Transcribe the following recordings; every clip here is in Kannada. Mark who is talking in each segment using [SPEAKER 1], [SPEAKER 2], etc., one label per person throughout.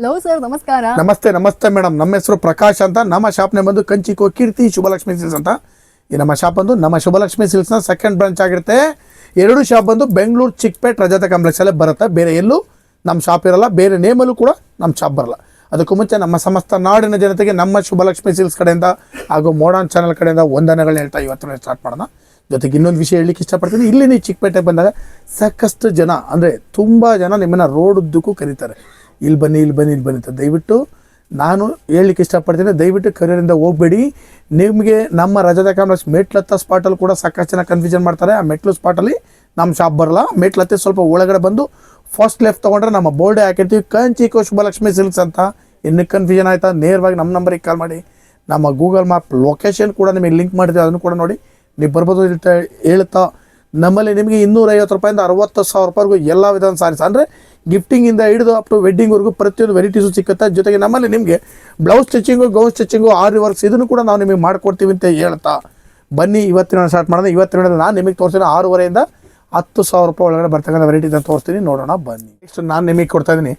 [SPEAKER 1] ಹಲೋ ಸರ್ ನಮಸ್ಕಾರ.
[SPEAKER 2] ನಮಸ್ತೆ ನಮಸ್ತೆ ಮೇಡಮ್ ನಮ್ಮ ಹೆಸರು ಪ್ರಕಾಶ್ ಅಂತ. ನಮ್ಮ ಶಾಪ್ನೇ ಬಂದು ಕಂಚಿಕೋ ಕೀರ್ತಿ ಶುಭಲಕ್ಷ್ಮಿ ಸಿಲ್ಸ್ ಅಂತ. ಈ ನಮ್ಮ ಶಾಪ್ ಬಂದು ನಮ್ಮ ಶುಭಲಕ್ಷ್ಮಿ ಸಿಲ್ಸ್ನ ಸೆಕೆಂಡ್ ಬ್ರಾಂಚ್ ಆಗಿರುತ್ತೆ. ಎರಡು ಶಾಪ್ ಬಂದು ಬೆಂಗಳೂರು ಚಿಕ್ಕಪೇಟ್ ರಜತ ಕಾಂಪ್ಲೆಕ್ಸ್ ಅಲ್ಲೇ ಬರುತ್ತೆ. ಬೇರೆ ಎಲ್ಲೂ ನಮ್ಮ ಶಾಪ್ ಇರಲ್ಲ. ಬೇರೆ ನೇಮಲ್ಲೂ ಕೂಡ ನಮ್ಮ ಶಾಪ್ ಬರಲ್ಲ. ಅದಕ್ಕೂ ಮುಂಚೆ ನಮ್ಮ ಸಮಸ್ತ ನಾಡಿನ ಜನತೆಗೆ ನಮ್ಮ ಶುಭಲಕ್ಷ್ಮಿ ಸಿಲ್ಸ್ ಕಡೆಯಿಂದ ಹಾಗೂ ಮೋಡನ್ ಚಾನಲ್ ಕಡೆಯಿಂದ ವಂದನೆಗಳು ಹೇಳ್ತಾ ಇವತ್ತು ಸ್ಟಾರ್ಟ್ ಮಾಡೋಣ. ಜೊತೆಗೆ ಇನ್ನೊಂದು ವಿಷಯ ಹೇಳಲಿಕ್ಕೆ ಇಷ್ಟಪಡ್ತೀನಿ. ಇಲ್ಲಿ ನೀವು ಚಿಕ್ಕಪೇಟೆಗೆ ಬಂದಾಗ ಸಾಕಷ್ಟು ಜನ, ಅಂದರೆ ತುಂಬ ಜನ ನಿಮ್ಮನ್ನು ರೋಡ್ ಉದ್ದಕ್ಕೂ ಕರೀತಾರೆ. ಇಲ್ಲಿ ಬನ್ನಿ ಇಲ್ಲಿ ಬನ್ನಿ ಇಲ್ಲಿ ಬನ್ನಿ ಅಂತ ದಯವಿಟ್ಟು ನಾನು ಹೇಳಲಿಕ್ಕೆ ಇಷ್ಟಪಡ್ತೀನಿ, ದಯವಿಟ್ಟು ಕರಿಯರಿಂದ ಹೋಗಬೇಡಿ. ನಿಮಗೆ ನಮ್ಮ ರಜದ ಕಾಂಪ್ಲೆಕ್ಸ್ ಮೆಟ್ಲತ್ತ ಸ್ಪಾಟಲ್ಲಿ ಕೂಡ ಸಾಕಷ್ಟು ಜನ ಕನ್ಫ್ಯೂಷನ್ ಮಾಡ್ತಾರೆ. ಆ ಮೆಟ್ಲು ಸ್ಪಾಟಲ್ಲಿ ನಮ್ಮ ಶಾಪ್ ಬರಲ್ಲ. ಮೆಟ್ಲತ್ತೆ ಸ್ವಲ್ಪ ಒಳಗಡೆ ಬಂದು ಫಸ್ಟ್ ಲೆಫ್ಟ್ ತೊಗೊಂಡ್ರೆ ನಮ್ಮ ಬೋರ್ಡೆ ಹಾಕಿರ್ತೀವಿ. ಕಂಚಿಕೋ ಶುಭಲಕ್ಷ್ಮಿ ಸಿಲ್ಕ್ಸ್ ಅಂತ. ಇನ್ನು ಕನ್ಫ್ಯೂಷನ್ ಆಯಿತಾ? ನೇರವಾಗಿ ನಮ್ಮ ನಂಬರಿಗೆ ಕಾಲ್ ಮಾಡಿ. ನಮ್ಮ ಗೂಗಲ್ ಮ್ಯಾಪ್ ಲೊಕೇಶನ್ ಕೂಡ ನಿಮಗೆ ಲಿಂಕ್ ಮಾಡಿದ್ದೀವಿ ಅದನ್ನು ಕೂಡ ನೋಡಿ. ನೀವು ಬರ್ಬೋದು ಹೇಳ್ತಾ ನಮ್ಮಲ್ಲಿ ನಿಮಗೆ ಇನ್ನೂರೈವತ್ತು ರೂಪಾಯಿಂದ ಅರವತ್ತು ಸಾವಿರ ರೂಪಾಯಿಗೂ ಎಲ್ಲ ವಿಧದ ಸಾರೀಸ್. ಅಂದರೆ ಗಿಫ್ಟಿಂಗಿಂದ ಹಿಡಿದು ಅಪ್ ಟು ವೆಡ್ಡಿಂಗ್ವರೆಗೂ ಪ್ರತಿಯೊಂದು ವೆರೈಟೀಸು ಸಿಕ್ಕುತ್ತೆ, ಜೊತೆಗೆ ನಮ್ಮಲ್ಲಿ ನಿಮಗೆ blouse stitching gown stitching aari works ಇದನ್ನು ಕೂಡ ನಾವು ನಿಮಗೆ ಮಾಡಿಕೊಡ್ತೀವಿ ಅಂತ ಹೇಳ್ತಾ. ಬನ್ನಿ, ಇವತ್ತಿನ ಸ್ಟಾರ್ಟ್ ಮಾಡಿದ್ರೆ ಇವತ್ತಿನ ನಾನು ನಿಮಗೆ ತೋರಿಸ್ತೀನಿ ಆರೂವರೆಯಿಂದ ಹತ್ತು ಸಾವಿರ ರೂಪಾಯಿ ಒಳಗಡೆ ಬರ್ತಕ್ಕಂಥ ವೆರೈಟೀಸ್ ತೋರಿಸ್ತೀನಿ. ನೋಡೋಣ, ಬನ್ನಿ. ನೆಕ್ಸ್ಟ್ ನಾನು ನಿಮಗೆ ಕೊಡ್ತಾ ಇದ್ದೀನಿ.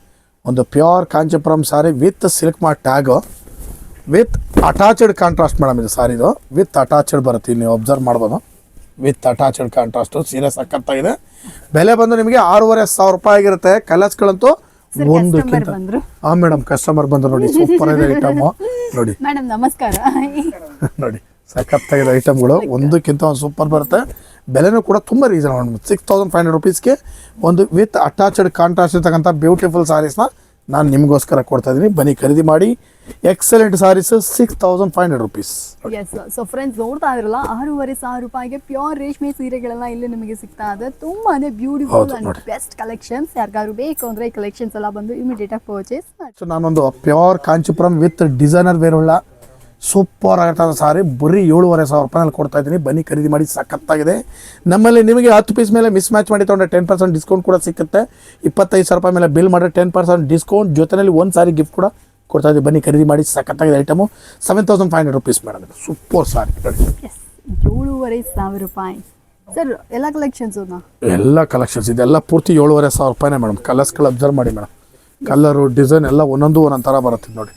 [SPEAKER 2] ಒಂದು pure Kanchipuram sari with silk ಮಾ tag with attached contrast madam ಇದು ಸಾರಿದು ವಿತ್ ಅಟ್ಯಾಚ್ಡ್ ಬರುತ್ತೆ ನೀವು ಅಬ್ಸರ್ವ್ ಮಾಡ್ಬೋದು. With attached contrast. ಸೀರೆ ಸಕ್ಕತ್ತಾಗಿದೆ ಬೆಲೆ ಬಂದು ನಿಮಗೆ ಆರೂವರೆ ಸಾವಿರ ರೂಪಾಯಿ ಆಗಿರುತ್ತೆ. ಕಲರ್ಸ್ಗಳಂತೂ
[SPEAKER 1] ಒಂದು.
[SPEAKER 2] ಹಾಂ ಮೇಡಮ್ ಕಸ್ಟಮರ್ ಬಂದರು ನೋಡಿ. ಸೂಪರ್ ಇದೆ ಐಟಮ್ ನೋಡಿ.
[SPEAKER 1] ಮೇಡಮ್ ನಮಸ್ಕಾರ.
[SPEAKER 2] ನೋಡಿ ಸಖತ್ತಾಗಿದೆ ಐಟಮ್ಗಳು ಒಂದಕ್ಕಿಂತ ಒಂದು ಸೂಪರ್ ಬರುತ್ತೆ. ಬೆಲೆನೂ ಕೂಡ ತುಂಬ reasonable six thousand five hundred ರುಪೀಸ್ಗೆ ಒಂದು ವಿತ್ ಅಟ್ಯಾಚ್ಡ್ ಕಾಂಟ್ರಾಸ್ಟ್ ಇರ್ತಕ್ಕಂಥ ಬ್ಯೂಟಿಫುಲ್ ಸ್ಯಾರೀಸ್ನ ನಾನು ನಿಮಗೋಸ್ಕರ ಕೊಡ್ತಾ ಇದ್ದೀನಿ. ಬನ್ನಿ ಖರೀದಿ ಮಾಡಿ. Excellent saris six thousand five hundred rupees
[SPEAKER 1] yes so friends ನೋಡ್ತಾ ಇದ್ರಲ್ಲ ಆರೂವರೆ ಸಾವಿರ ರೂಪಾಯಿಗೆ ಪ್ಯೂರ್ ರೇಷ್ಮೆ ಸೀರೆಗಳೆಲ್ಲ ಇಲ್ಲಿ ನಿಮಗೆ ಸಿಗ್ತಾ ಇದೆ. ತುಂಬಾನೇ ಬ್ಯೂಟಿಫುಲ್ ಅಂಡ್ ಬೆಸ್ಟ್ ಕಲೆಕ್ಷನ್ಸ್ ಯಾರಿಗಾದ್ರು ಬೇಕು ಅಂದ್ರೆ ಈ ಕಲೆಕ್ಷನ್ಸ್ ಎಲ್ಲ ಬಂದು ಇಮಿಡಿಯೇಟ್ ಆಗಿ ಪರ್ಚೇಸ್
[SPEAKER 2] ಸೊ ನಾನೊಂದು ಪ್ಯೂರ್ ಕಾಂಚಿಪುರಂ ವಿತ್ ಡಿಸೈನರ್ ವೇರುಳ್ಳ ಸೂಪರ್ ಆಗಿರ್ತದೆ ಸಾರಿ ಬರೀ ಏಳುವರೆ ಸಾವಿರ ರೂಪಾಯಿನಲ್ಲಿ ಕೊಡ್ತಾ ಇದ್ದೀನಿ. ಬನ್ನಿ ಖರೀದಿ ಮಾಡಿ ಸಖತ್ತಾಗಿದೆ. ನಮ್ಮಲ್ಲಿ ನಿಮಗೆ ಹತ್ತು ಪೀಸ್ ಮೇಲೆ ಮಿಸ್ ಮ್ಯಾಚ್ ಮಾಡಿ ತೊಗೊಂಡ್ರೆ ಟೆನ್ ಪರ್ಸೆಂಟ್ ಡಿಸ್ಕೌಂಟ್ ಕೂಡ ಸಿಗುತ್ತೆ ಇಪ್ಪತ್ತೈದು ಸಾವಿರ ರೂಪಾಯಿ ಮೇಲೆ ಬಿಲ್ ಮಾಡಿದ್ರೆ ಟೆನ್ ಪರ್ಸೆಂಟ್ ಡಿಸ್ಕೌಂಟ್ ಜೊತೆಯಲ್ಲಿ ಒಂದು ಸಾರಿ ಗಿಫ್ಟ್ ಕೂಡ ಕೊಡ್ತಾ ಇದ್ದೀವಿ. ಬನ್ನಿ ಖರೀದಿ ಮಾಡಿ ಸಖತ್ತಾಗಿದೆ item. Seven thousand five hundred rupees madam super sari
[SPEAKER 1] ಏಳೂವರೆ ಸಾವಿರ ರೂಪಾಯಿ. ಸರ್ ಎಲ್ಲ ಕಲೆಕ್ಷನ್ಸ್
[SPEAKER 2] ಎಲ್ಲ ಕಲೆಕ್ಷನ್ಸ್ ಇದೆಲ್ಲ ಪೂರ್ತಿ ಏಳುವರೆ ಸಾವಿರ ರೂಪಾಯಿನೇ ಮೇಡಮ್. ಕಲರ್ಸ್ಗಳು ಅಬ್ಸರ್ವ್ ಮಾಡಿ ಮೇಡಮ್. ಕಲರು ಡಿಸೈನ್ ಎಲ್ಲ ಒಂದೊಂದು ಒಂದೊಂದು ಥರ ಬರುತ್ತೆ ನೋಡಿ.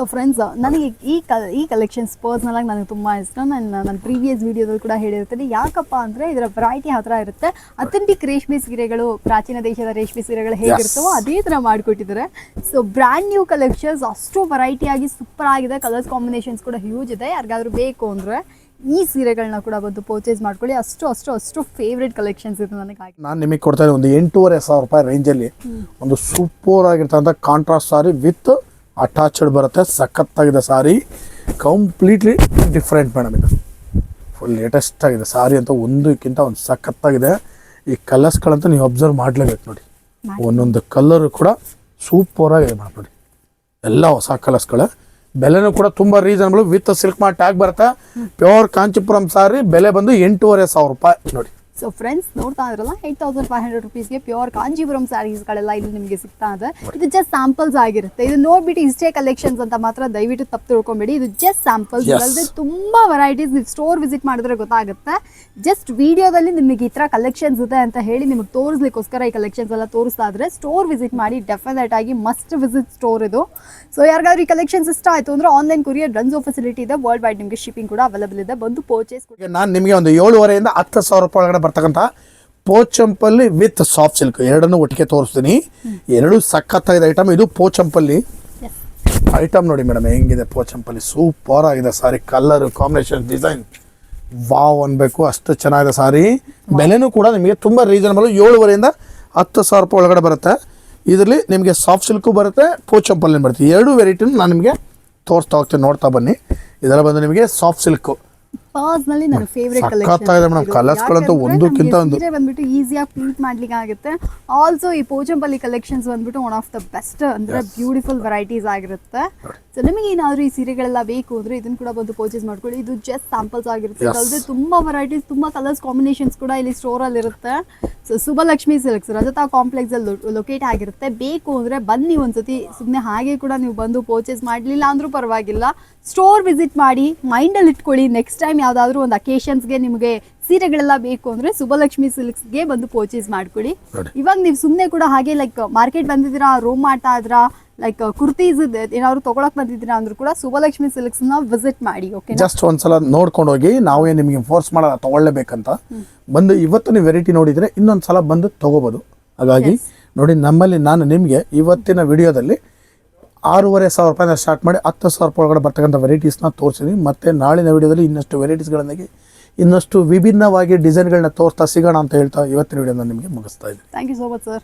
[SPEAKER 1] ಸೊ ಫ್ರೆಂಡ್ಸ್ ನನಗೆ ಈ ಕ ಈ ಕಲೆಕ್ಷನ್ಸ್ ಪರ್ಸ್ನಲಾಗಿ ನನಗೆ ತುಂಬ ಇಷ್ಟ. ನಾನು ನನ್ನ ಪ್ರೀವಿಯಸ್ ವೀಡಿಯೋದಲ್ಲಿ ಕೂಡ ಹೇಳಿರ್ತೀನಿ. ಯಾಕಪ್ಪ ಅಂದರೆ ಇದರ ವೆರೈಟಿ ಹತ್ರ ಇರುತ್ತೆ? ಅಥೆಂಟಿಕ್ ರೇಷ್ಮೆ ಸೀರೆಗಳು ಪ್ರಾಚೀನ ದೇಶದ ರೇಷ್ಮೆ ಸೀರೆಗಳು ಹೇಗಿರ್ತವೋ ಅದೇ ಥರ ಮಾಡಿಕೊಟ್ಟಿದ್ದಾರೆ. ಸೊ ಬ್ರ್ಯಾಂಡ್ ನ್ಯೂ ಕಲೆಕ್ಷನ್ಸ್ ಅಷ್ಟು ವೆರೈಟಿಯಾಗಿ ಆಗಿ ಸೂಪರ್ ಆಗಿದೆ. ಕಲರ್ಸ್ ಕಾಂಬಿನೇಷನ್ಸ್ ಕೂಡ ಹ್ಯೂಜ್ ಇದೆ. ಯಾರಿಗಾದ್ರೂ ಬೇಕು ಅಂದರೆ ಈ ಸೀರೆಗಳನ್ನ ಕೂಡ ಬಂದು ಪರ್ಚೇಸ್ ಮಾಡ್ಕೊಳ್ಳಿ. ಅಷ್ಟು ಅಷ್ಟು ಅಷ್ಟು ಫೇವ್ರೇಟ್ ಕಲೆಕ್ಷನ್ಸ್ ಇದೆ ನನಗೆ
[SPEAKER 2] ನಾನು ನಿಮಗೆ ಕೊಡ್ತಾ ಇದ್ದೀನಿ ಒಂದು ಎಂಟೂವರೆ ಸಾವಿರ ರೂಪಾಯಿ ರೇಂಜಲ್ಲಿ ಒಂದು ಸೂಪರ್ ಆಗಿರ್ತಕ್ಕಂಥ ಕಾಂಟ್ರಾಸ್ಟ್ ಸಾರಿ ವಿತ್ ಅಟ್ಯಾಚ್ಡ್ ಬರುತ್ತೆ ಸಖತ್ತಾಗಿದೆ ಸಾರಿ. ಕಂಪ್ಲೀಟ್ಲಿ ಡಿಫ್ರೆಂಟ್ ಮೇಡಮ್ ಇದು. ಫುಲ್ ಲೇಟೆಸ್ಟ್ ಆಗಿದೆ. ಸಾರಿ ಅಂತ ಒಂದಕ್ಕಿಂತ ಒಂದು ಸಖತ್ತಾಗಿದೆ. ಈ ಕಲರ್ಸ್ಗಳಂತೂ ನೀವು ಅಬ್ಸರ್ವ್ ಮಾಡಲೇಬೇಕು ನೋಡಿ. ಒಂದೊಂದು ಕಲರು ಕೂಡ ಸೂಪರ್ ಆಗಿದೆ ಮೇಡಮ್ ನೋಡಿ. ಎಲ್ಲ ಹೊಸ ಕಲರ್ಸ್ಗಳು ಬೆಲೆನೂ ಕೂಡ ತುಂಬ reasonable with silk mart tag ಬರುತ್ತೆ. ಪ್ಯೂರ್ ಕಾಂಚಿಪುರಂ ಸಾರಿ. ಬೆಲೆ ಬಂದು ಎಂಟೂವರೆ ಸಾವಿರ ರೂಪಾಯಿ ನೋಡಿ.
[SPEAKER 1] ಸೊ ಫ್ರೆಂಡ್ಸ್ ನೋಡ್ತಾ ಇದ್ರಲ್ಲ ಏಟ್ ತೌಸಂಡ್ ಫೈವ್ ಹಂಡ್ರೆಡ್ ರುಪೀಸ್ಗೆ ಪ್ಯೂರ್ ಕಾಂಜೀಪುರಂ ಸ್ಯಾರೀಸ್ಗಳೆಲ್ಲ ಇಲ್ಲಿ ನಿಮಗೆ ಸಿಗ್ತಾ ಇದೆ. ಇದು ಜಸ್ಟ್ ಸ್ಯಾಂಪಲ್ಸ್ ಆಗಿರುತ್ತೆ. ಇದು ನೋಡ್ಬಿಟ್ಟು ಇಷ್ಟೇ ಕಲೆಕ್ಷನ್ಸ್ ಅಂತ ಮಾತ್ರ ದಯವಿಟ್ಟು ತಪ್ಪು ತಿಳ್ಕೊಬೇಡಿ. ಇದು ಜಸ್ಟ್ ಸ್ಯಾಂಪಲ್ಸ್. ಅಲ್ಲದೆ ತುಂಬಾ ವೆರೈಟೀಸ್ ನೀವು ಸ್ಟೋರ್ ವಿಸಿಟ್ ಮಾಡಿದ್ರೆ ಗೊತ್ತಾಗುತ್ತೆ. ಜಸ್ಟ್ ವಿಡಿಯೋದಲ್ಲಿ ನಿಮಗೆ ಈ ಥರ ಕಲೆಕ್ಷನ್ಸ್ ಇದೆ ಅಂತ ಹೇಳಿ ನಿಮಗೆ ತೋರಿಸ್ಲಿಕ್ಕೋಸ್ಕರ ಈ ಕಲೆಕ್ಷನ್ಸ್ ಎಲ್ಲ ತೋರಿಸ್ತಾ ಇದ್ರೆ ಸ್ಟೋರ್ ವಿಸಿಟ್ ಮಾಡಿ ಡೆಫಿನೆಟ್ ಆಗಿ ಮಸ್ಟ್ ವಿಸಿಟ್ ಸ್ಟೋರ್ ಇದು. ಸೊ ಯಾರಿಗಾದ್ರೂ ಈ ಕಲೆಕ್ಷನ್ಸ್ ಇಷ್ಟ ಆಯ್ತು ಅಂದ್ರೆ ಆನ್ಲೈನ್ ಕೊರಿಯರ್ ರನ್ಸೋ ಫೆಸಿಲಿಟಿ ಇದೆ. ವರ್ಲ್ಡ್ ವೈಡ್ ನಿಮಗೆ ಶಿಪ್ಪಿಂಗ್ ಕೂಡ ಅವೈಲಬಲ್ ಇದೆ. ಬಂದು ಪರ್ಚೇಸ್
[SPEAKER 2] ನಾನು ನಿಮಗೆ ಒಂದು ಏಳುವರೆಯಿಂದ ಹತ್ತು ಸಾವಿರ ರೂಪಾಯಿ ಒಳಗಡೆ ಬರ್ತಕ್ಕಂಥ ಪೋಚಂಪಲ್ಲಿ ವಿತ್ ಸಾಫ್ಟ್ ಸಿಲ್ಕ್. ಎರಡನ್ನು ಒಟ್ಟಿಗೆ ತೋರಿಸ್ತೀನಿ. ಎರಡು ಸಖತ್ತಾಗಿದೆ ಐಟಮ್ ಇದು ಪೋಚಂಪಲ್ಲಿ. ಐಟಮ್ ನೋಡಿ ಮೇಡಮ್ ಹೆಂಗಿದೆ ಪೋಚಂಪಲ್ಲಿ? ಸೂಪರ್ ಆಗಿದೆ sari. Colour combination design wow ಅನ್ಬೇಕು. ಅಷ್ಟು ಚೆನ್ನಾಗಿದೆ ಸಾರಿ. ಬೆಲೆನೂ ಕೂಡ ನಿಮಗೆ ತುಂಬ ರೀಸನಬಲ್ ಏಳುವರೆಯಿಂದ ಹತ್ತು ಸಾವಿರ ರೂಪಾಯಿ ಒಳಗಡೆ ಬರುತ್ತೆ. ಇದರಲ್ಲಿ ನಿಮಗೆ ಸಾಫ್ಟ್ ಸಿಲ್ಕು ಬರುತ್ತೆ ಪೋಚಂಪಲ್ಲಿ ಬರುತ್ತೆ. ಎರಡು ವೆರೈಟಿನೂ ನಾನು ನಿಮಗೆ ತೋರಿಸ್ತಾ ಹೋಗ್ತೀನಿ ನೋಡ್ತಾ ಬನ್ನಿ. ಇದೆಲ್ಲ ಬಂದು ನಿಮಗೆ ಸಾಫ್ಟ್ ಸಿಲ್ಕು
[SPEAKER 1] ಪರ್ಸ್ನಲಿ ನನ್ನ ಫೇವ್ರೆಟ್
[SPEAKER 2] ಗಳಂತೂ ಒಂದಕ್ಕಿಂತ ಒಂದು.
[SPEAKER 1] ಸೀರೆ ಬಂದ್ಬಿಟ್ಟು ಈಸಿಯಾಗಿ ಪ್ರಿಂಟ್ ಮಾಡ್ಲಿಕ್ಕೆ ಆಗುತ್ತೆ. ಆಲ್ಸೋ ಈ ಪೋಚಂಪಲ್ಲಿ ಕಲೆಕ್ಷನ್ಸ್ ಬಂದ್ಬಿಟ್ಟು ಒನ್ ಆಫ್ ದ ಬೆಸ್ಟ್ ಅಂದ್ರೆ ಬ್ಯೂಟಿಫುಲ್ ವೆರೈಟೀಸ್ ಆಗಿರುತ್ತೆ. ಸೊ ನಿಮಗೆ ಏನಾದ್ರು ಈ ಸೀರೆಗಳೆಲ್ಲ ಬೇಕು ಅಂದ್ರೆ ಇದನ್ನ ಕೂಡ ಬಂದು ಪರ್ಚೇಸ್ ಮಾಡ್ಕೊಳ್ಳಿ. ಇದು ಜಸ್ಟ್ ಸ್ಯಾಂಪಲ್ಸ್ ಆಗಿರುತ್ತೆ. ಅಲ್ಲದೆ ತುಂಬಾ ವೆರೈಟೀಸ್ ತುಂಬಾ ಕಲರ್ಸ್ ಕಾಂಬಿನೇಷನ್ಸ್ ಕೂಡ ಇಲ್ಲಿ ಸ್ಟೋರ್ ಅಲ್ಲಿ ಇರುತ್ತೆ ಸುಬಲಕ್ಷ್ಮಿ ಸಿಲ್ಕ್ಸ್ ರಜತಾ ಕಾಂಪ್ಲೆಕ್ಸ್ ಅಲ್ಲಿ ಲೊಕೇಟ್ ಆಗಿರುತ್ತೆ. ಬೇಕು ಅಂದ್ರೆ ಬನ್ನಿ ಒಂದ್ಸತಿ. ಸುಮ್ಮನೆ ಹಾಗೆ ಕೂಡ ನೀವು ಬಂದು ಪರ್ಚೇಸ್ ಮಾಡಲಿಲ್ಲ ಅಂದ್ರೂ ಪರವಾಗಿಲ್ಲ. ಸ್ಟೋರ್ ವಿಸಿಟ್ ಮಾಡಿ ಮೈಂಡಲ್ಲಿ ಇಟ್ಕೊಳ್ಳಿ. ನೆಕ್ಸ್ಟ್ ಟೈಮ್ ಯಾವುದಾದ್ರೂ ಒಂದು ಅಕೇಶನ್ಸ್ಗೆ ನಿಮಗೆ ಸೀರೆಗಳೆಲ್ಲ ಬೇಕು ಅಂದ್ರೆ ಸುಬ್ಬಲಕ್ಷ್ಮಿ ಸಿಲ್ಕ್ಸ್ಗೆ ಬಂದು ಪರ್ಚೇಸ್ ಮಾಡ್ಕೊಳ್ಳಿ. ಇವಾಗ ನೀವು ಸುಮ್ಮನೆ ಕೂಡ ಹಾಗೆ ಲೈಕ್ ಮಾರ್ಕೆಟ್ ಬಂದಿದ್ದೀರಾ ರೋಮ್ ಮಾಡ್ತಾ ಆದ್ರ ಲೈಕ್ ಕುರ್ತೀಸ್ ಏನಾದ್ರು ತಗೊಳಕ್ ಬಂದಿದ್ದೀರಾ ಅಂದ್ರೂ ಕೂಡ ಸುಬ್ಬಲಕ್ಷ್ಮಿ ಸಿಲ್ಕ್ಸ್ನ ವಿಸಿಟ್ ಮಾಡಿ ಓಕೆ
[SPEAKER 2] ಜಸ್ಟ್ ಒಂದ್ಸಲ ನೋಡ್ಕೊಂಡು ಹೋಗಿ ನಾವೇ ನಿಮಗೆ ಫೋರ್ಸ್ ಮಾಡಲ್ಲ ತಗೊಳ್ಳೇಬೇಕಂತ. ಬಂದು ಇವತ್ತು ನೀವು ವೆರೈಟಿ ನೋಡಿದ್ರೆ ಇನ್ನೊಂದ್ಸಲ ಬಂದು ತಗೋಬಹುದು ಹಾಗಾಗಿ ನೋಡಿ ನಮ್ಮಲ್ಲಿ ನಾನು ನಿಮಗೆ ಇವತ್ತಿನ ವಿಡಿಯೋದಲ್ಲಿ ಆರೂವರೆ ಸಾವಿರ ರೂಪಾಯಿಂದ ಸ್ಟಾರ್ಟ್ ಮಾಡಿ ಹತ್ತು ಸಾವಿರ ರೂಪಾಯಿ ಒಳಗಡೆ ಬರ್ತಕ್ಕಂಥ ವೆರೈಟೀಸ್ನ ತೋರಿಸಿದ್ವಿ ಮತ್ತೆ ನಾಳಿನ ವಿಡಿಯೋದಲ್ಲಿ ಇನ್ನಷ್ಟು ವೆರೈಟೀಸ್ಗಳನ್ನಾಗಿ ಇನ್ನಷ್ಟು ವಿಭಿನ್ನವಾಗಿ ಡಿಸೈನ್ಗಳನ್ನ ತೋರ್ತಾ ಸಿಗೋಣ ಅಂತ ಹೇಳ್ತಾ ಇವತ್ತಿನ ವಿಡಿಯೋನ ನಿಮಗೆ ಮುಗಿಸ್ತಾ ಇದ್ದೀನಿ.
[SPEAKER 1] Thank you so much sir